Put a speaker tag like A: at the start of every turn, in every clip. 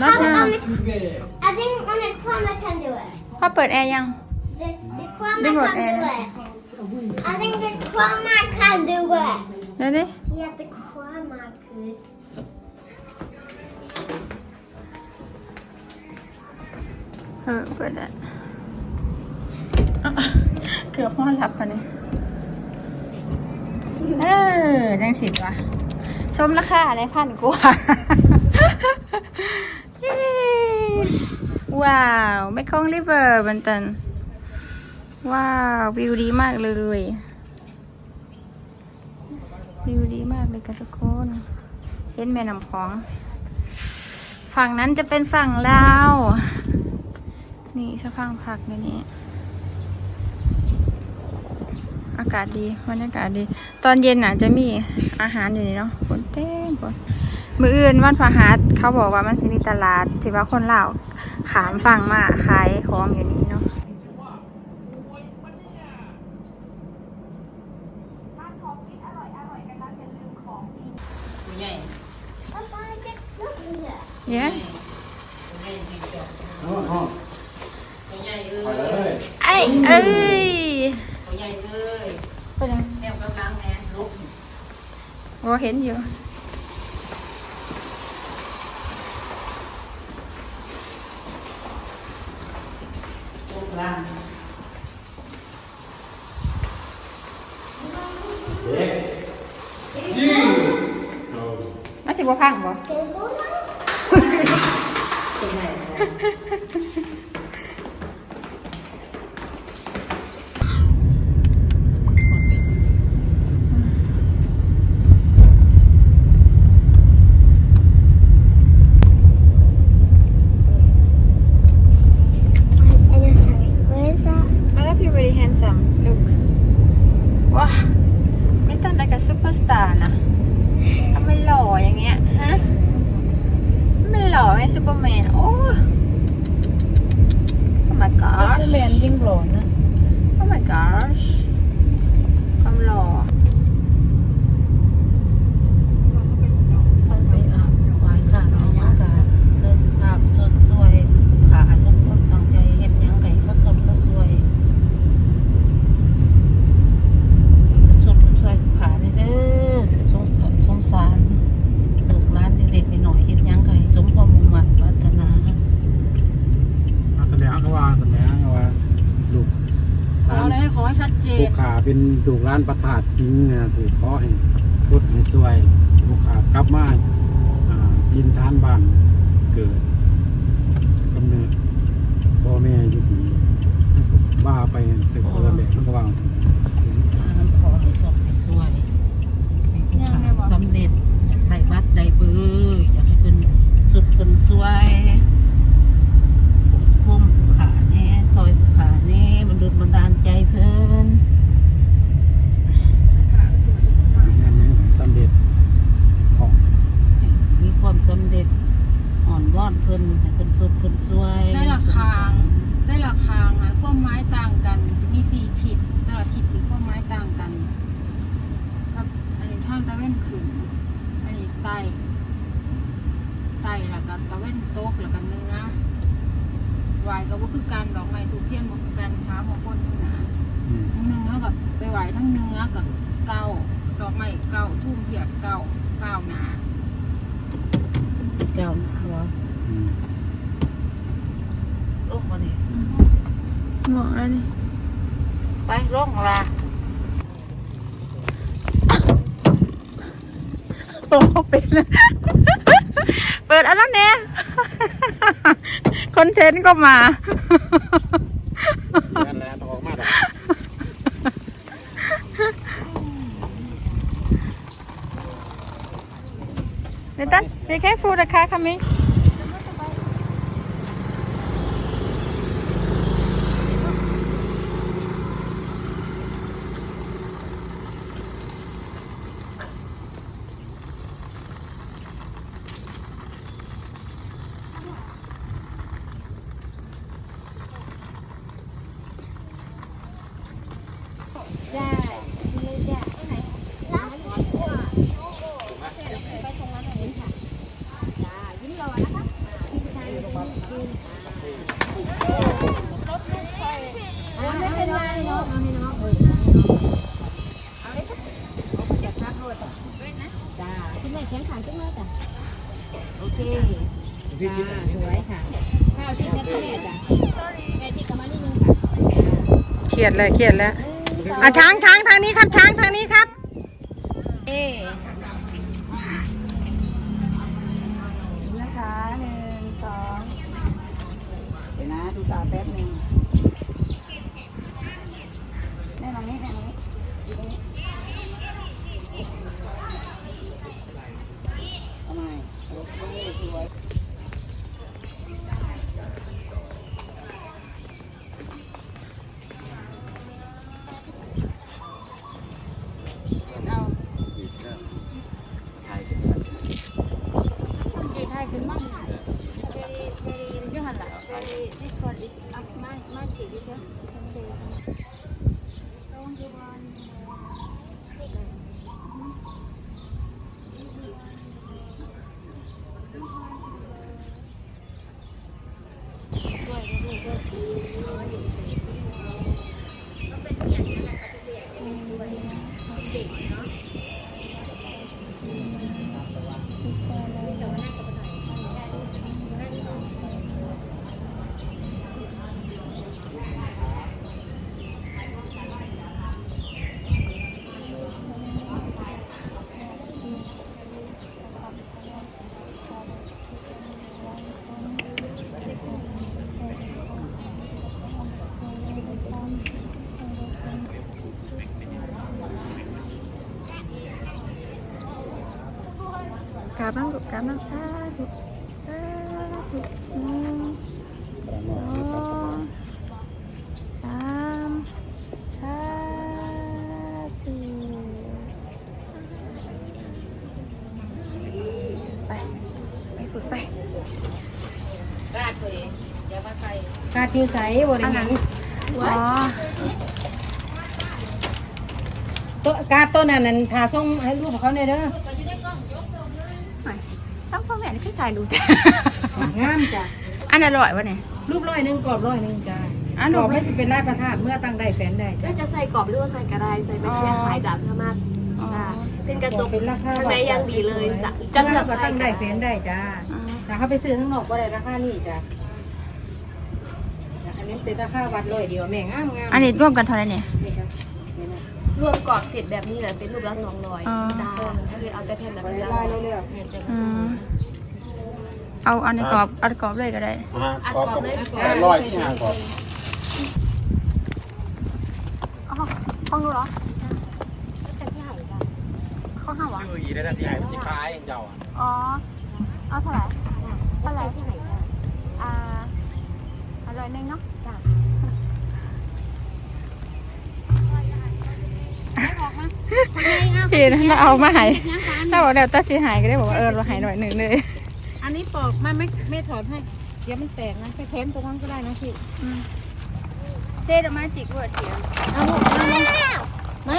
A: Not
B: Come
A: now.
B: on the- I think on the climber can do it.
A: พ่อเปิดแอร์ยัง
B: The, the climber
A: Big one,
B: can do
A: Anna.
B: it. I think the climber can do it.
A: เดี๋ยวดิ
B: Yeah, the climber could.
A: เออเปิดได้อะเกือบพ่อรับปะเนี่ยเออยังสิบวะชมราคาได้พันกว่าเย้ ว้าวแมคคองริเวอร์บันตัน ว้าว วิวดีมากเลย วิวดีมากเลยค่ะทุกคน เห็นแม่น้ำพอง ฝั่งนั้นจะเป็นฝั่งลาว นี่ชะพังพักในนี้ อากาศดีบรรยากาศดี ตอนเย็นน่ะจะมีอาหารอยู่นี่เนาะคนเต็มคน มืออื่นวันพฤหัสเขาบอกว่ามันสิมีตลาด ที่ว่าคนลาวขามฝั่งมาขายของอยู่นี่เนาะ
C: ตัวใหญ่
B: Papa, just look at it.
A: เย้
C: ตัวใหญ่จริงจัง
D: อ๋ออ๋อ
C: ตัวใหญ่เอ้
D: ไปเลยย
A: ไอ้เอ้ย
C: ตัวใหญ่เอ้ย
A: เป็นยัง
C: แนวกำลังแอนลุก
A: โอ้เห็นอยู่
C: ลุกล่าง
D: เด็กจี้โอ้
A: มาสิบ่พังบ่
B: Can you go now?
C: ตัวใหญ่เลย
B: And I'm sorry, where is that?
A: I love you very handsome look ว้า ไม่ตั้งแต่กับซูเปอร์สตาร์นะทำไมหล่ออย่างเงี้ยฮะ ไม่หล่อไงซูเปอร์แมน โอ้ Oh my gosh
C: แมนยิ่งหล่อนะ
A: Oh my gosh ความหล่อ
C: ต้องไปอาบถวายข้าในยังกาเดินภาพชดช่วยขาชดคนตั้งใจเห็นยังไงเขาชดเขาช่วยชดเขาช่วยขาได้เด้อสสงสงสารลูกหลานเด็กๆหน่อยๆเห็นยังไงสมความมุ่งมั่นปรารถนา
D: มาแสดงเขาว่าแสดงว่าลูก
C: ขอเลยขอให้ชัดเจ
D: ลู
C: น
D: กขา เป็นลูกร้านประทาดจริงนะสิขอให้พุทธให้ช่วยลูกขากลับมากินทานบ้านเกิดกำเนิดพ่อแม่อยู่ดีบ้าไปตึกเกิดแบบมันก็ว่างสิ
C: น้ำขอให้สดให้สวยให้ผู้ขาสำเร็จอยากได้บัตรได้เบอร์อยากให้เป็นสุดเป็นสวยพุ่มผู้ขาแน่ซอยผู้ขาแน่มันดลบันดาลใจเพิ่น
D: งานนี้สำเร็จของ
C: ให้มีความสำเร็จอ่อนวอนเพิ่นให้เพิ่น สุดเพิ่นสวย
E: ได้ราคาได้ราคาอะความไม้ต่างกันสิมีสี่ทิศแต่ละทิศสิความไม้ต่างกันครับอันนี้ทางตะเว้นขึ้นอันนี้ไต่ไต่แล้วก็ตะเว้นตกแล้วก็เนื้อไหวก็บ่คือกันดอกไม้ถูกเทียนบ่คือกันหาของคนทั้งหนา
D: อืม
E: หนึ่งเท่ากับไปไหวทั้งเนื้อกับเก้าดอกไม้เก้าทุ่มเทียบเก้าเก้าหนา
C: เก้าหัว
D: อืม
C: ลูกมานี่
A: เหมาะแล้วนี่
C: ไปร่องลา
A: โอ้เป็นเลยเปิดอันนั้นเนี่ยคอนเทนต์ก็มา
D: นั่นแหละต้องออกมาดอก
A: เดี๋ยวตั้นเดี๋ยวแค่ฟูราคาคำนี้
E: ไแข็งขาขึ้นมาจ้ะโอเคจ้าสวยค่ะ ข้าวที่นักแม่จ้ะแม่ที่กำมานี่นึงค่ะ
A: เครียดเลยเครียดแล้วอะช้างช้างทางนี้ครับ ช้างทางนี้ครับ
E: เอ๊
A: นะคะหนึ่งสอง
F: เดี๋ยวนะ ดูสาวแป๊บนึง
A: แน่นอนนี้แน่นอน
E: Thank you.
A: กราบนั่งลูกกราบนั่งสาธุสาธุหนึ่งสองสามสาธุไป ไปฝึกไป
E: กาดตัวเองอย่ามาใส่
F: กาทิวใสบริ
A: อัน
F: เว
A: นั้น
F: ณ
A: อ๋อ
F: ตัวกาต้นนั้นทาส่งให้ลูกของเขาเนี่ยเด้อ
A: ไม่ ช่างพ่อแม่นี่คือถ่ายรูป
F: งามจ้ะ
A: อันอร่อยวะเนี่ย
F: รูปร้อยหนึ่งกรอบร้อยหนึ่งจ้ะ
A: อะ
F: กรอบ
A: รูป
F: ไม่จะเป็นลายพระธาตุเมื่อตั้งได้แฟนได้
G: ก็
F: จ้ะ
G: จะใส่กรอบหรือว่าใส่กระไดใส่ไม่ใช่ขายจากพม่า
A: อ๋อ
G: จ้ะเป็นกระจก
F: เป็นราคา
G: ข้างในยังดีเลยจ้ะ
F: จั
G: จะ
F: ง
G: เลื
F: เลื
G: อ
F: อกก
G: ใส่
F: ตั้งได้แฟนได้จ้า
A: อ๋อ
F: แต่เขาไปซื้อข้างนอกก็ได้ราคานี่จ้ะอันนี้เป็นราคาวัดร้อยเดียวแม่งามงาม
A: อันนี้ร่วมกันเท่าไหร่เนี่ย
F: นี่ค รับนี่นะ
G: รวมกรอบเสร็จแบบนี้เลยเป็นรูปละสองร้อย
A: อ๋อ
G: จ้าก็เลยเอาแต่แผ่นแบบ
F: ไป
G: นี้ละ
F: ไล่เรื่อย
A: อืมเอาเอาในกรอบเอาในกรอบเลยก็ได้
H: อ่า
G: อัด
H: กรอบ
G: กรอบ
H: กับ
G: เลย
H: แปดร้อยที่ห่างกรอบ
A: ห้องนู้นเหรอ
G: แต่ที่หายจ้ะ
A: ห้องห้าวะ
H: ชื่ออีได้แต่ที่ไหนที่คล้ายเจ้าอะ
A: อ๋อ เอาเท่าไหร่
G: เท่าไหร่ที่หายจ้ะ
A: อ่าอร่อยหนึงเนาะ
G: จ้ะ
A: เห็นมาเอามาใหายถ้าบอกเดี๋ยวตาสีหายก็ได้บอกว่าเออเราใหายหน่อยหนึ่งเลย
E: อันนี้ปอกมาไม่ไม่ถอดให้ เดี๋ยวมันแตกนะไปเทนตรงนั้นก็ได้นะพี่
A: เจ๊ดอกไม้จิกเวิร์ดเถียง
E: เอาลูกเอาลูกไม่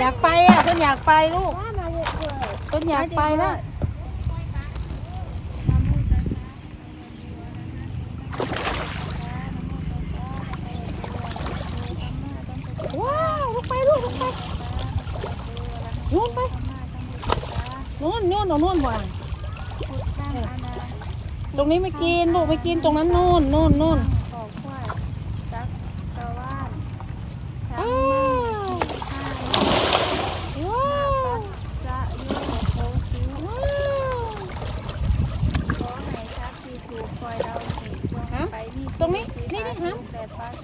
E: อยากไปอะต้นอยากไปลูก
G: ว่ามาเยอะเลย
E: ต้นอยากไปแล้วว้าวลูกไปลูกลูกไปนู่นไป นู่นนู่นตรงนู่นบ่อยตรงนี้ไม่กินลูกไม่กินตรงนั้นนู่นนู่นนู่น
A: ขอบควายจักตะว่าน
E: อ้าวว้าว
A: จะยุ่งโคคิว
E: ว้าว
A: ขอให้ชักที่ถูกคอยเราสีช่วง
E: ฮะ
A: ไปนี่
E: ตรงนี้นี่นี่ฮะ
A: แต่ปัส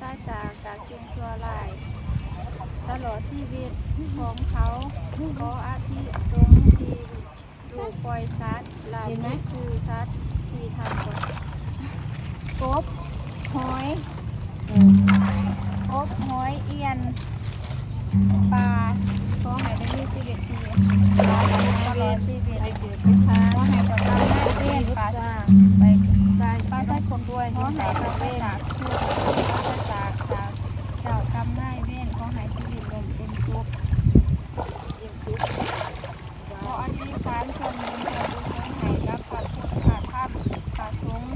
A: ซาจากจากเชียงชัวลายตลอดชีวิตของเขาขออาทิทรงที่ดูปล่อยสัตว์ลาบคือสัตว์ที่ทำกฎกบ หอยกบหอยเอียน ปลาขอให้ได้มีชีวิตที่ตลอดชีวิตไปเกิดเป็นพาขอให้ประกันได้เรียนปลาไปไปป้าใช้คนด้วยขอให้ประเวจากคือจากจากเจ้ากรรมนายเวรขอให้ชีวิตลมเป็นทุกข์เป็นทุกข์ขออธิษฐานส่วนบุญส่วนบุญให้กับพระพุทธพระธรรมพระสงฆ์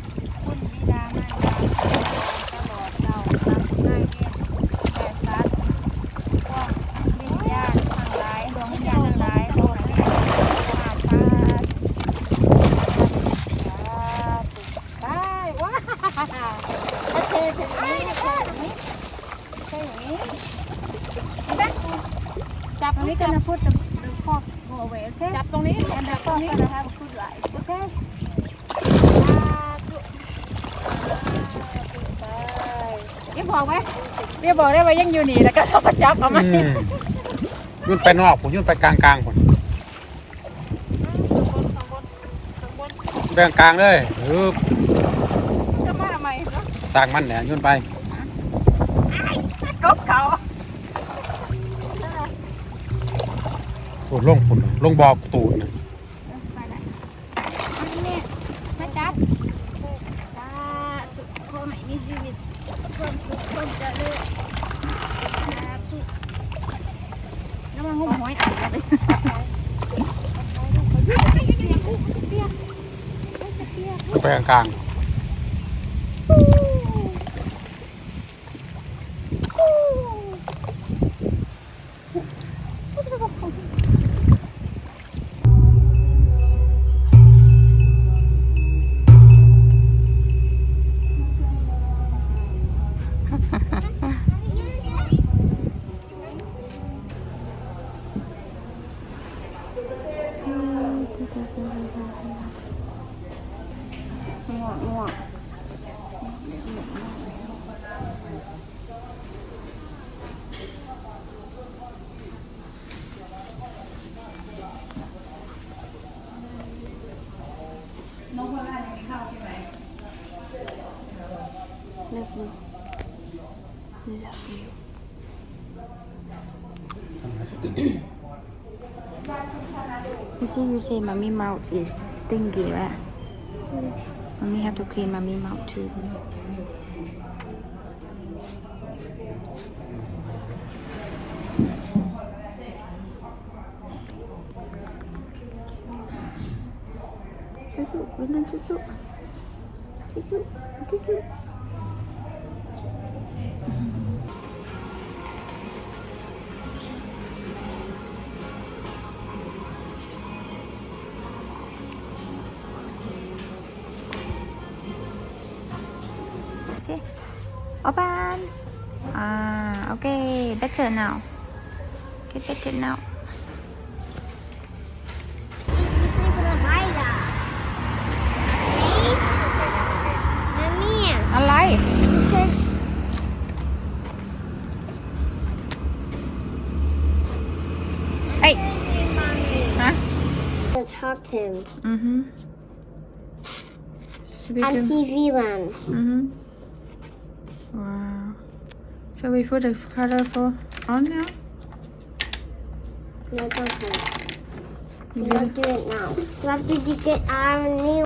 A: we gonna put the the fork go away okay
E: จับตรงนี้
A: and the
E: จับตรง
A: fork
E: นี้
A: gonna have a good light okay
E: เดี๋ยวบอกไหมเดี๋ยวบอกได้ว่ายังอยู่นี่แล้วก็ต้องมาจับเอาไหม
D: อืมยุ่นไปนอกผมยุ่นไปกลางกลางผมแบ่งกลางเลยเออ
E: จะมาทำไมเนาะ
D: สร้างมันแหนยุ่นไป ลงปูดลงบอกตูดน่ะ
A: นี่มาจับตาสุขโคมมีชีวิตความสุขความเจริญสาธุแล้วมันหุ้มห้อยอ่านกันเลย
D: ไปกลางๆ
A: You see, you say mommy mouth is stinky, right? Mommy have to clean mommy mouth too. Susu, bener susu. Susu, susu. Okay. Better now. Get better now.
B: You sleep in a Bible. Mommy.
A: อะไรเฮ้ยฮะ
B: Let's talk to him.
A: อือฮึ Speak
B: On
A: to-
B: TV one.
A: Mm-hmm. Wow. So we put the colorful on now?
B: No, don't do it.
A: You
B: You have to do it now. You have to get our new